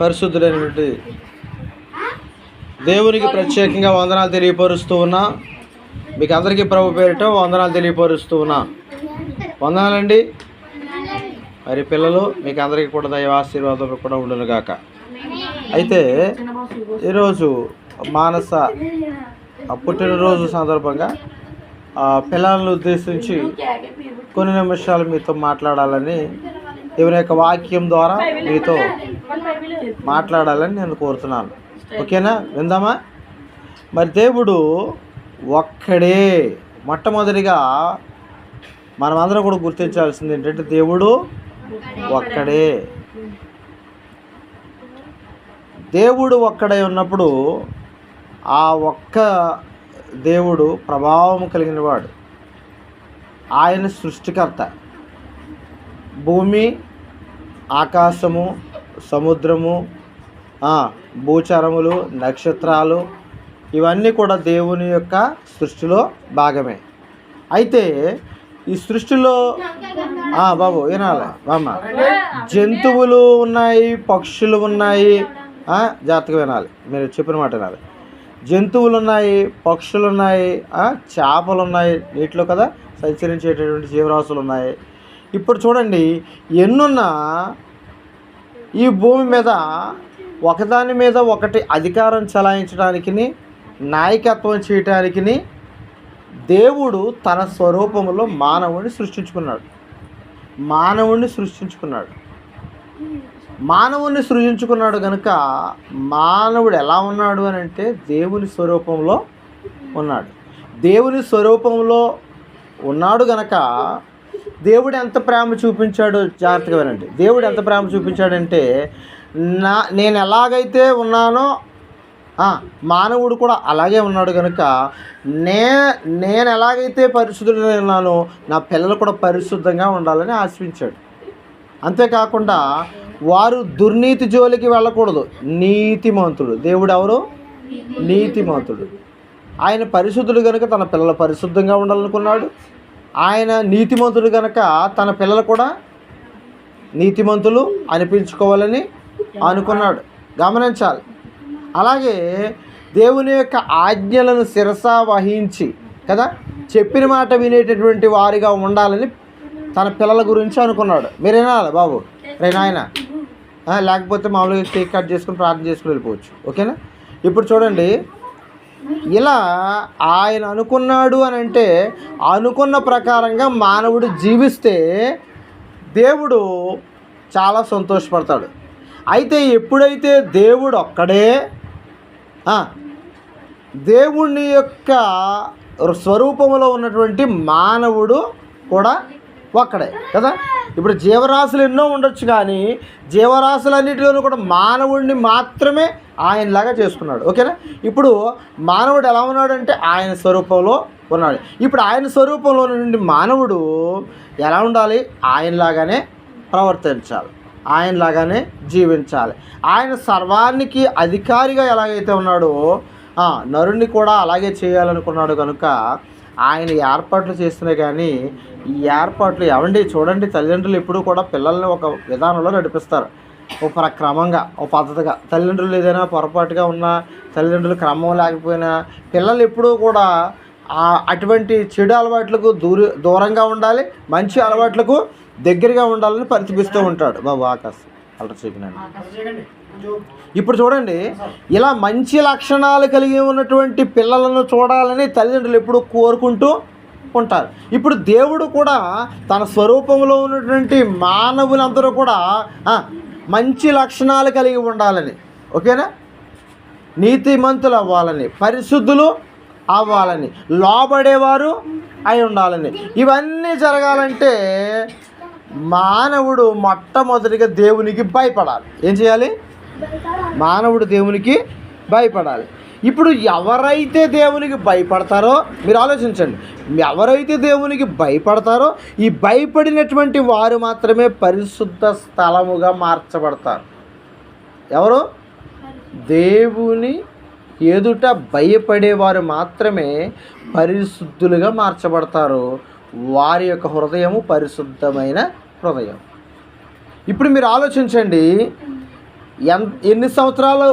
పరిశుద్ధుడైనటువంటి దేవునికి ప్రత్యేకంగా వందనాలు తెలియపరుస్తూ ఉన్నా. మీకు అందరికీ ప్రభు పేరిట వందనాలు తెలియపరుస్తూ ఉన్నా. వందనాలండి. మరి పిల్లలు మీకు అందరికీ కూడా దైవ ఆశీర్వాదం కూడా ఉండును గాక. అయితే ఈరోజు మానస పుట్టినరోజు సందర్భంగా ఆ పిల్లలను ఉద్దేశించి కొన్ని నిమిషాలు మీతో మాట్లాడాలని దేవుని యొక్క వాక్యం ద్వారా మీతో మాట్లాడాలని నేను కోరుతున్నాను. ఓకేనా? విందామా? మరి దేవుడు ఒక్కడే. మొట్టమొదటిగా మనమందరం కూడా గుర్తించాల్సింది ఏంటంటే దేవుడు ఒక్కడే. దేవుడు ఒక్కడై ఉన్నప్పుడు ఆ ఒక్క దేవుడు ప్రభావం కలిగిన వాడు. ఆయన సృష్టికర్త. భూమి ఆకాశము సముద్రము భూచరములు నక్షత్రాలు ఇవన్నీ కూడా దేవుని యొక్క సృష్టిలో భాగమే. అయితే ఈ సృష్టిలో బాబు వినాలి? బామ్మ. జంతువులు ఉన్నాయి పక్షులు ఉన్నాయి జాగ్రత్తగా వినాలి. మీరు చెప్పిన మాట వినాలి. జంతువులు ఉన్నాయి పక్షులు ఉన్నాయి చేపలు ఉన్నాయి నీటిలో కదా సంచరించేటటువంటి జీవరాశులు ఉన్నాయి. ఇప్పుడు చూడండి ఎన్నున్నా ఈ భూమి మీద ఒకదాని మీద ఒకటి అధికారం చలాయించడానికి నాయకత్వం చేయటానికి దేవుడు తన స్వరూపంలో మానవుడిని సృష్టించుకున్నాడు. మానవుడిని సృష్టించుకున్నాడు. మానవుణ్ణి సృజించుకున్నాడు కనుక మానవుడు ఎలా ఉన్నాడు అని అంటే దేవుని స్వరూపంలో ఉన్నాడు. దేవుని స్వరూపంలో ఉన్నాడు గనక దేవుడు ఎంత ప్రేమ చూపించాడో జాగ్రత్తగా వినండి. దేవుడు ఎంత ప్రేమ చూపించాడంటే నా నేను ఎలాగైతే ఉన్నానో మానవుడు కూడా అలాగే ఉన్నాడు కనుక నే నేను ఎలాగైతే పరిశుద్ధుడై ఉన్నానో నా పిల్లలు కూడా పరిశుద్ధంగా ఉండాలని ఆశించాడు. అంతేకాకుండా వారు దుర్నీతి జోలికి వెళ్ళకూడదు. నీతిమంతుడు. దేవుడు ఎవరు? నీతిమంతుడు. ఆయన పరిశుద్ధుడు కనుక తన పిల్లలు పరిశుద్ధంగా ఉండాలనుకున్నాడు. ఆయన నీతిమంతుడు కనుక తన పిల్లలు కూడా నీతిమంతులు అనిపించుకోవాలని అనుకున్నాడు. గమనించాలి. అలాగే దేవుని యొక్క ఆజ్ఞలను శిరస వహించి కదా? చెప్పిన మాట వినేటటువంటి వారిగా ఉండాలని తన పిల్లల గురించి అనుకున్నాడు. మీరు బాబు. రే నాయన. లేకపోతే మామూలుగా కేక్ కట్ చేసుకుని ప్రార్థన చేసుకుని వెళ్ళిపోవచ్చు. ఓకేనా? ఇప్పుడు చూడండి. ఇలా ఆయన అనుకున్నాడు అని అంటే అనుకున్న ప్రకారంగా మానవుడు జీవిస్తే దేవుడు చాలా సంతోషపడతాడు. అయితే ఎప్పుడైతే దేవుడు ఒక్కడే దేవుణ్ణి దేవుని యొక్క స్వరూపంలో ఉన్నటువంటి మానవుడు కూడా ఒక్కడే కదా? ఇప్పుడు జీవరాశులు ఎన్నో ఉండొచ్చు కానీ జీవరాశులన్నిటిలోనూ కూడా మానవుడిని మాత్రమే ఆయనలాగా చేసుకున్నాడు. ఓకేనా? ఇప్పుడు మానవుడు ఎలా ఉన్నాడంటే ఆయన స్వరూపంలో ఉన్నాడు. ఇప్పుడు ఆయన స్వరూపంలో నుండి మానవుడు ఎలా ఉండాలి? ఆయనలాగానే ప్రవర్తించాలి. ఆయనలాగానే జీవించాలి. ఆయన సర్వానికి అధికారిగా ఎలాగైతే ఉన్నాడో నరుణ్ణి కూడా అలాగే చేయాలనుకున్నాడు కనుక ఆయన ఏర్పాట్లు చేస్తున్నాయి కానీ ఈ ఏర్పాట్లు ఎవండి చూడండి తల్లిదండ్రులు ఎప్పుడూ కూడా పిల్లల్ని ఒక విధానంలో నడిపిస్తారు. ఒక ప్ర- క్రమంగా ఒక పద్ధతిగా. తల్లిదండ్రులు ఏదైనా పొరపాటుగా ఉన్నా తల్లిదండ్రులు క్రమం లేకపోయినా పిల్లలు ఎప్పుడూ కూడా అటువంటి చెడు అలవాట్లకు దూర దూరంగా ఉండాలి మంచి అలవాట్లకు దగ్గరగా ఉండాలని పరితపిస్తూ ఉంటాడు. బాబు ఆకాశ్ అలా చూపినాను ఇప్పుడు చూడండి ఇలా మంచి లక్షణాలు కలిగి ఉన్నటువంటి పిల్లలను చూడాలని తల్లిదండ్రులు ఎప్పుడూ కోరుకుంటూ ఉంటారు. ఇప్పుడు దేవుడు కూడా తన స్వరూపంలో ఉన్నటువంటి మానవులందరూ కూడా మంచి లక్షణాలు కలిగి ఉండాలని ఓకేనా? నీతిమంతులు అవ్వాలని పరిశుద్ధులు అవ్వాలని లోబడేవారు అయి ఉండాలని. ఇవన్నీ జరగాలంటే మానవుడు మొట్టమొదటిగా దేవునికి భయపడాలి. ఏం చేయాలి? మానవుడు దేవునికి భయపడాలి. ఇప్పుడు ఎవరైతే దేవునికి భయపడతారో మీరు ఆలోచించండి. ఎవరైతే దేవునికి భయపడతారో ఈ భయపడినటువంటి వారు మాత్రమే పరిశుద్ధ స్థలముగా మార్చబడతారు. ఎవరు? దేవుని ఎదుట భయపడేవారు మాత్రమే పరిశుద్ధులుగా మార్చబడతారు. వారి యొక్క హృదయము పరిశుద్ధమైన హృదయం. ఇప్పుడు మీరు ఆలోచించండి. ఎన్ ఎన్ని సంవత్సరాలు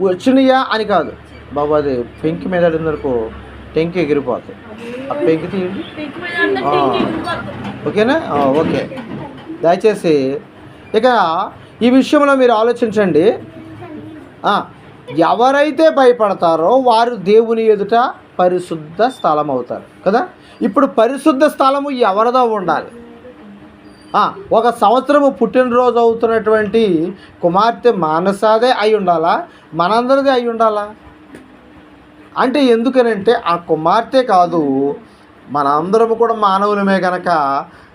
వచ్చినాయా అని కాదు. బాబు అది పెంకి మీద అనుకో టెంకి ఎగిరిపోతాయి. ఆ పెంకి తీయండి. ఓకేనా? ఓకే. దయచేసి ఇక ఈ విషయంలో మీరు ఆలోచించండి. ఎవరైతే భయపడతారో వారు దేవుని ఎదుట పరిశుద్ధ స్థలం అవుతారు కదా? ఇప్పుడు పరిశుద్ధ స్థలము ఎవరిదో ఉండాలి. ఒక సంవత్సరము పుట్టినరోజు అవుతున్నటువంటి కుమార్తె మానసాదే అయి ఉండాలా? మనందరిది అయి ఉండాలా? అంటే ఎందుకనంటే ఆ కుమార్తె కాదు మనందరము కూడా మానవులమే కనుక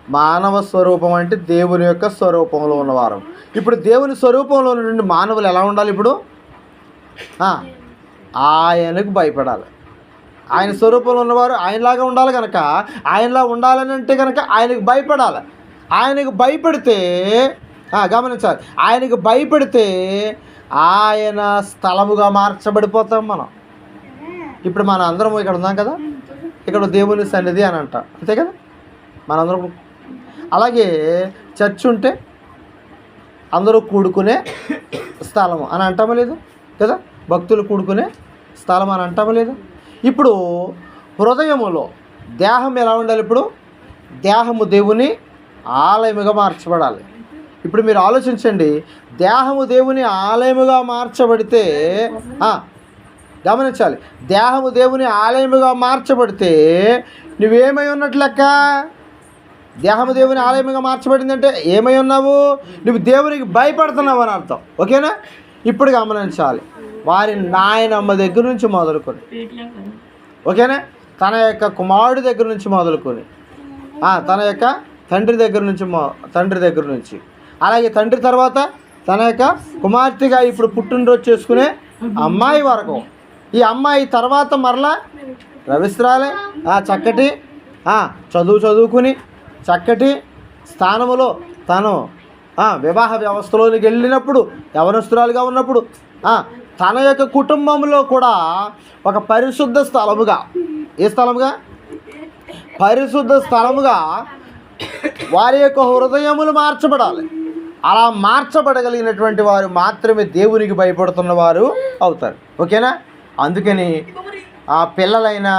మానవ స్వరూపం అంటే దేవుని యొక్క స్వరూపంలో ఉన్నవారు. ఇప్పుడు దేవుని స్వరూపంలో ఉన్నటువంటి మానవులు ఎలా ఉండాలి ఇప్పుడు? ఆయనకు భయపడాలి. ఆయన స్వరూపంలో ఉన్నవారు ఆయనలాగా ఉండాలి కనుక ఆయనలా ఉండాలని అంటే కనుక ఆయనకు భయపడాలి. ఆయనకు భయపడితే గమనించాలి. ఆయనకు భయపడితే ఆయన స్థలముగా మార్చబడిపోతాం మనం. ఇప్పుడు మన అందరం ఇక్కడ ఉన్నాం కదా? ఇక్కడ దేవుని సన్నిధి అని అంట. అంతే కదా? మనందరం అలాగే చర్చ్ ఉంటే అందరూ కూడుకునే స్థలము అని అంటామా లేదు? కదా? భక్తులు కూడుకునే స్థలం అని అంటామా లేదు? ఇప్పుడు హృదయములో దేహం ఎలా ఉండాలి ఇప్పుడు? దేహము దేవుని ఆలయముగా మార్చబడాలి. ఇప్పుడు మీరు ఆలోచించండి. దేహము దేవుని ఆలయముగా మార్చబడితే గమనించాలి. దేహము దేవుని ఆలయముగా మార్చబడితే నువ్వేమై ఉన్నట్లు లెక్క? దేహము దేవుని ఆలయముగా మార్చబడిందంటే ఏమై ఉన్నావు? నువ్వు దేవునికి భయపడుతున్నావు అని అర్థం. ఓకేనా? ఇప్పుడు గమనించాలి. వారి నాయనమ్మ దగ్గర నుంచి మొదలుకొని. ఓకేనా? తన యొక్క కుమారుడి దగ్గర నుంచి మొదలుకొని. తన యొక్క తండ్రి దగ్గర నుంచి తండ్రి దగ్గర నుంచి. అలాగే తండ్రి తర్వాత తన యొక్క కుమార్తెగా ఇప్పుడు పుట్టినరోజు చేసుకునే అమ్మాయి వరకు ఈ అమ్మాయి తర్వాత మరలా రవిశ్రాలే ఆ చక్కటి చదువు చదువుకుని చక్కటి స్థానములో తను వివాహ వ్యవస్థలోనికి వెళ్ళినప్పుడు యవనస్తురాలుగా ఉన్నప్పుడు తన యొక్క కుటుంబంలో కూడా ఒక పరిశుద్ధ స్థలముగా ఏ స్థలముగా? పరిశుద్ధ స్థలముగా వారి యొక్క హృదయములు మార్చబడాలి. అలా మార్చబడగలిగినటువంటి వారు మాత్రమే దేవునికి భయపడుతున్న వారు అవుతారు. ఓకేనా? అందుకని ఆ పిల్లలైనా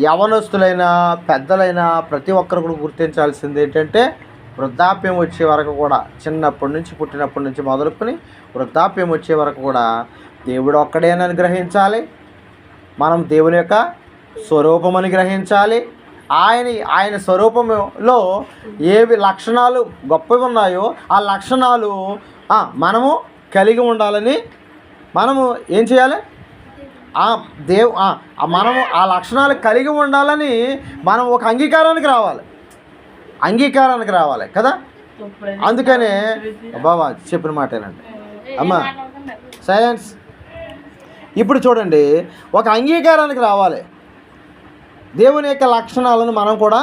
యవనస్తులైనా పెద్దలైనా ప్రతి ఒక్కరు కూడా గుర్తించాల్సింది ఏంటంటే వృద్ధాప్యం వచ్చే వరకు కూడా చిన్నప్పటి నుంచి పుట్టినప్పటి నుంచి మొదలుకొని వృద్ధాప్యం వచ్చే వరకు కూడా దేవుడు ఒక్కడేనని గ్రహించాలి మనం దేవుని యొక్క స్వరూపమని గ్రహించాలి. ఆయన ఆయన స్వరూపంలో ఏవి లక్షణాలు గొప్పవి ఉన్నాయో ఆ లక్షణాలు మనము కలిగి ఉండాలని మనము ఏం చేయాలి? ఆ దేవ్ మనము ఆ లక్షణాలు కలిగి ఉండాలని మనం ఒక అంగీకారానికి రావాలి. అంగీకారానికి రావాలి కదా? అందుకనే బాబా చెప్పిన మాటేనండి. అమ్మా సైలెన్స్ ఇప్పుడు చూడండి ఒక అంగీకారానికి రావాలి. దేవుని యొక్క లక్షణాలను మనం కూడా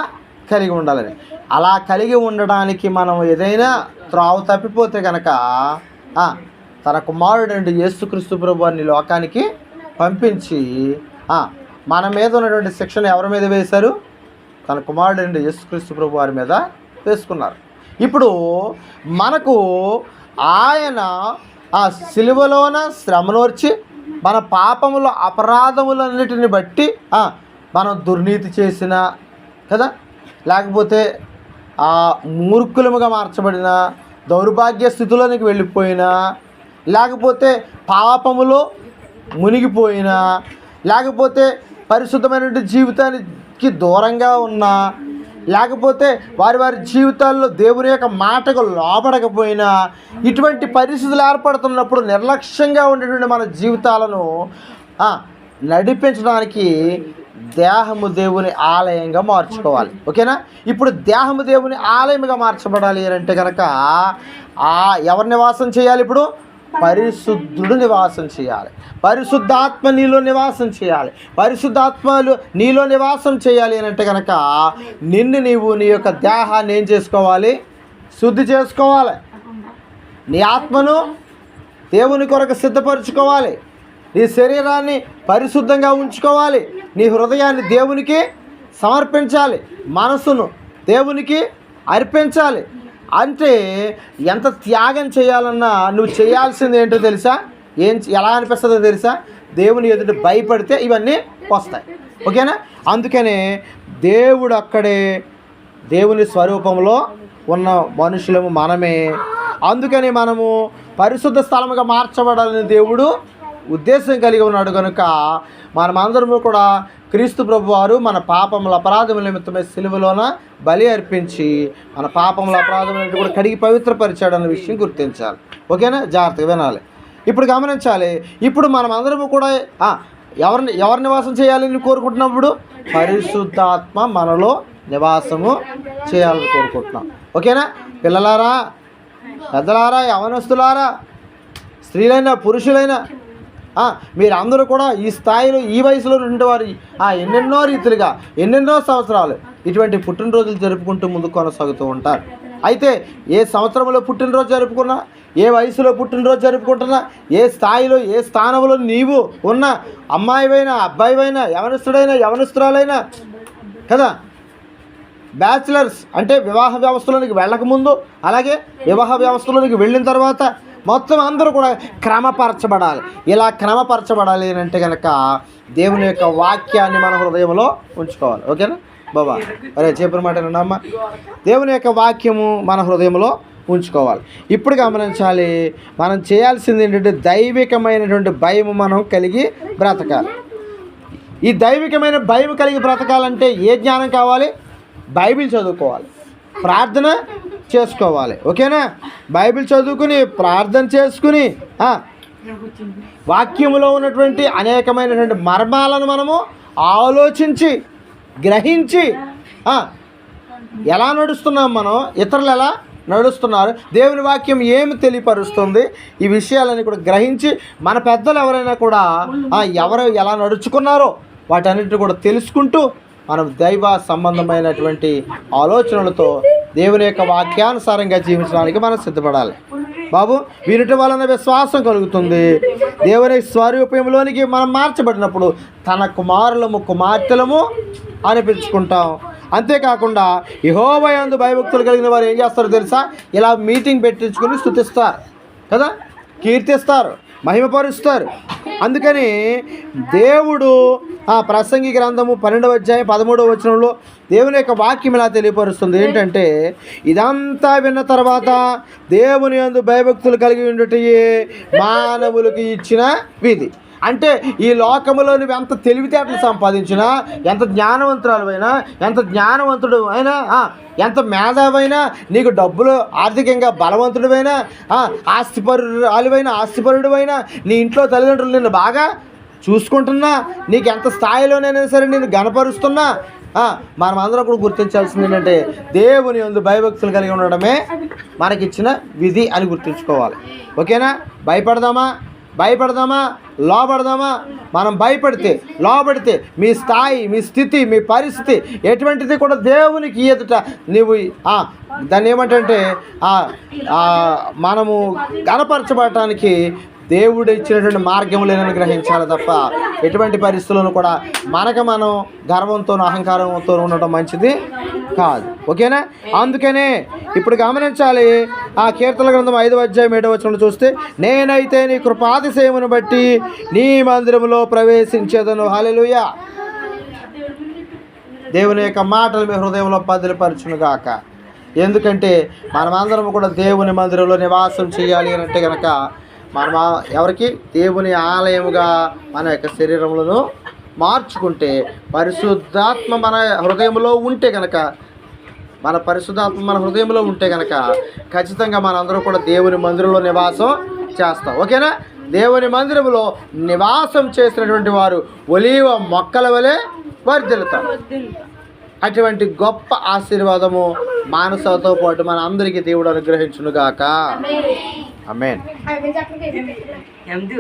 కలిగి ఉండాలని. అలా కలిగి ఉండడానికి మనం ఏదైనా త్రావు తప్పిపోతే కనుక తన కుమారుడు అండి యేసుక్రీస్తు ప్రభు లోకానికి పంపించి మన మీద ఉన్నటువంటి శిక్షణ ఎవరి మీద వేశారు? తన కుమారుడు అండి యేసుక్రీస్తు ప్రభు వారి మీద వేసుకున్నారు. ఇప్పుడు మనకు ఆయన ఆ సిలువలోన శ్రమలోర్చి మన పాపముల అపరాధములన్నిటిని బట్టి మనం దుర్నీతి చేసినా కదా? లేకపోతే ఆ మూర్ఖులముగా మార్చబడిన దౌర్భాగ్య స్థితిలోనికి వెళ్ళిపోయినా లేకపోతే పాపములో మునిగిపోయినా లేకపోతే పరిశుద్ధమైనటువంటి జీవితానికి దూరంగా ఉన్నా లేకపోతే వారి వారి జీవితాల్లో దేవుని యొక్క మాటకు లోపడకపోయినా ఇటువంటి పరిస్థితులు ఏర్పడుతున్నప్పుడు నిర్లక్ష్యంగా ఉండేటువంటి మన జీవితాలను నడిపించడానికి దేహము దేవుని ఆలయంగా మార్చుకోవాలి. ఓకేనా? ఇప్పుడు దేహము దేవుని ఆలయంగా మార్చబడాలి అని అంటే కనుక ఆ ఎవరు నివాసం చేయాలి ఇప్పుడు? పరిశుద్ధుడు నివాసం చేయాలి. పరిశుద్ధాత్మ నీలో నివాసం చేయాలి. పరిశుద్ధాత్మలు నీలో నివాసం చేయాలి అని అంటే కనుక నిన్ను నీవు నీ యొక్క దేహాన్ని ఏం చేసుకోవాలి? శుద్ధి చేసుకోవాలి. నీ ఆత్మను దేవుని కొరకు సిద్ధపరచుకోవాలి. నీ శరీరాన్ని పరిశుద్ధంగా ఉంచుకోవాలి. నీ హృదయాన్ని దేవునికి సమర్పించాలి. మనసును దేవునికి అర్పించాలి. అంటే ఎంత త్యాగం చేయాలన్నా నువ్వు చేయాల్సింది ఏంటో తెలుసా? ఏం ఎలా అనిపిస్తుందో తెలుసా? దేవుని ఎదుట భయపడితే ఇవన్నీ వస్తాయి. ఓకేనా? అందుకనే దేవుడు అక్కడే దేవుని స్వరూపంలో ఉన్న మనుషులము మనమే. అందుకని మనము పరిశుద్ధ స్థలముగా మార్చబడాలని దేవుడు ఉద్దేశం కలిగి ఉన్నాడు కనుక మనమందరము కూడా క్రీస్తు ప్రభు వారు మన పాపముల అపరాధముల నిమిత్తమే సిలువలోన బలి అర్పించి మన పాపముల అపరాధముల కూడా కడిగి పవిత్రపరిచాడు అన్న విషయం గుర్తించాలి. ఓకేనా? జాగ్రత్తగా వినాలి. ఇప్పుడు గమనించాలి. ఇప్పుడు మనం అందరము కూడా ఎవరిని ఎవరు నివాసం చేయాలని కోరుకుంటున్నప్పుడు? పరిశుద్ధాత్మ మనలో నివాసము చేయాలని కోరుకుంటున్నాం. ఓకేనా? పిల్లలారా పెద్దలారా యవనస్తులారా స్త్రీలైనా పురుషులైనా మీరందరూ కూడా ఈ స్థాయిలో ఈ వయసులో ఉండేవారు ఆ, ఎన్నెన్నో రీతిలుగా ఎన్నెన్నో సంవత్సరాలు ఇటువంటి పుట్టినరోజులు జరుపుకుంటూ ముందుకు కొనసాగుతూ ఉంటారు. అయితే ఏ సంవత్సరంలో పుట్టినరోజు జరుపుకున్నా ఏ వయసులో పుట్టినరోజు జరుపుకుంటున్నా ఏ స్థాయిలో ఏ స్థానంలో నీవు ఉన్న అమ్మాయివైనా అబ్బాయివైనా యవనస్తుడైనా యవనస్తురాలైనా కదా? బ్యాచిలర్స్ అంటే వివాహ వ్యవస్థలోనికి వెళ్ళకముందు అలాగే వివాహ వ్యవస్థలోనికి వెళ్ళిన తర్వాత మొత్తం అందరూ కూడా క్రమపరచబడాలి. ఇలా క్రమపరచబడాలి అని అంటే కనుక దేవుని యొక్క వాక్యాన్ని మన హృదయంలో ఉంచుకోవాలి. ఓకేనా? బాబా అరే చెప్పిన మాట అమ్మ దేవుని యొక్క వాక్యము మన హృదయంలో ఉంచుకోవాలి. ఇప్పుడు గమనించాలి మనం చేయాల్సింది ఏంటంటే దైవికమైనటువంటి భయము మనం కలిగి బ్రతకాలి. ఈ దైవికమైన భయం కలిగి బ్రతకాలంటే ఏ జ్ఞానం కావాలి? బైబిల్ చదువుకోవాలి. ప్రార్థన చేసుకోవాలి. ఓకేనా? బైబిల్ చదువుకుని ప్రార్థన చేసుకుని వాక్యములో ఉన్నటువంటి అనేకమైనటువంటి మర్మాలను మనము ఆలోచించి గ్రహించి ఎలా నడుస్తున్నాం మనం? ఇతరులు ఎలా నడుస్తున్నారు? దేవుని వాక్యం ఏమి తెలియపరుస్తుంది? ఈ విషయాలని కూడా గ్రహించి మన పెద్దలు ఎవరైనా కూడా ఎవరు ఎలా నడుచుకున్నారో వాటన్నిటిని కూడా తెలుసుకుంటూ మనం దైవ సంబంధమైనటువంటి ఆలోచనలతో దేవుని యొక్క వాక్యానుసారంగా జీవించడానికి మనం సిద్ధపడాలి. బాబు వీరిటి వలన విశ్వాసం కలుగుతుంది. దేవుని స్వరూపంలోనికి మనం మార్చబడినప్పుడు తన కుమారులము కుమార్తెలము అనిపించుకుంటాం అంతేకాకుండా యహోవయందు భయభక్తులు కలిగిన వారు ఏం చేస్తారో తెలుసా? ఇలా మీటింగ్ పెట్టించుకొని స్థుతిస్తారు. కదా? కీర్తిస్తారు. మహిమపరుస్తారు. అందుకని దేవుడు ఆ ప్రసంగి గ్రంథము పన్నెండవ అధ్యాయం పదమూడవ వచనంలో దేవుని యొక్క వాక్యం ఇలా తెలియపరుస్తుంది? ఏంటంటే ఇదంతా విన్న తర్వాత దేవుని అందు భయభక్తులు కలిగి ఉండటయే మానవులకు ఇచ్చిన విధి. అంటే ఈ లోకంలో నువ్వు ఎంత తెలివితేటలు సంపాదించినా ఎంత జ్ఞానవంతురాలువైనా ఎంత జ్ఞానవంతుడు అయినా ఎంత మేధావైనా నీకు డబ్బులు ఆర్థికంగా బలవంతుడివైనా ఆ, ఆస్తిపరుడువైనా నీ ఇంట్లో తల్లిదండ్రులు నిన్ను బాగా చూసుకుంటున్నా నీకు ఎంత స్థాయిలోనైనా సరే నేను గనపరుస్తున్నా మనం అందరం కూడా గుర్తించాల్సింది ఏంటంటే దేవుని యందు భయభక్తులు కలిగి ఉండడమే మనకిచ్చిన విధి అని గుర్తుంచుకోవాలి. ఓకేనా? భయపడదామా? భయపడదామా? లోపడదామా మనం భయపడితే లోపడితే మీ స్థాయి మీ స్థితి మీ పరిస్థితి ఎటువంటిది కూడా దేవునికి ఎదుట నువ్వు దాన్ని ఏమంటే మనము గనపరచబడటానికి దేవుడు ఇచ్చినటువంటి మార్గములను గ్రహించాలి తప్ప ఎటువంటి పరిస్థితులను కూడా మనకు మనం గర్వంతో అహంకారంతో ఉండటం మంచిది కాదు. ఓకేనా? అందుకనే ఇప్పుడు గమనించాలి ఆ కీర్తన గ్రంథం ఐదవ అధ్యాయం ఏడవ వచనంలో చూస్తే నేనైతే నీ కృపాతిశయమును బట్టి నీ మందిరములో ప్రవేశించేదను. హలెలుయ దేవుని యొక్క మాటలు మీ హృదయంలో పదిలపరచును గాక ఎందుకంటే మనమందరం కూడా దేవుని మందిరంలో నివాసం చేయాలి అని అంటే కనుక మనం ఎవరికి? దేవుని ఆలయముగా మన యొక్క శరీరములను మార్చుకుంటే పరిశుద్ధాత్మ మన హృదయంలో ఉంటే కనుక మన పరిశుద్ధాత్మ మన హృదయంలో ఉంటే కనుక ఖచ్చితంగా మనందరూ కూడా దేవుని మందిరంలో నివాసం చేస్తాం. ఓకేనా? దేవుని మందిరంలో నివాసం చేసినటువంటి వారు ఒలీవ మొక్కల వలె వర్ధిల్లుతాం అటువంటి గొప్ప ఆశీర్వాదము మానసతో పాటు మన అందరికీ దేవుడు అనుగ్రహించునుగాక. అమేన్ ఎందు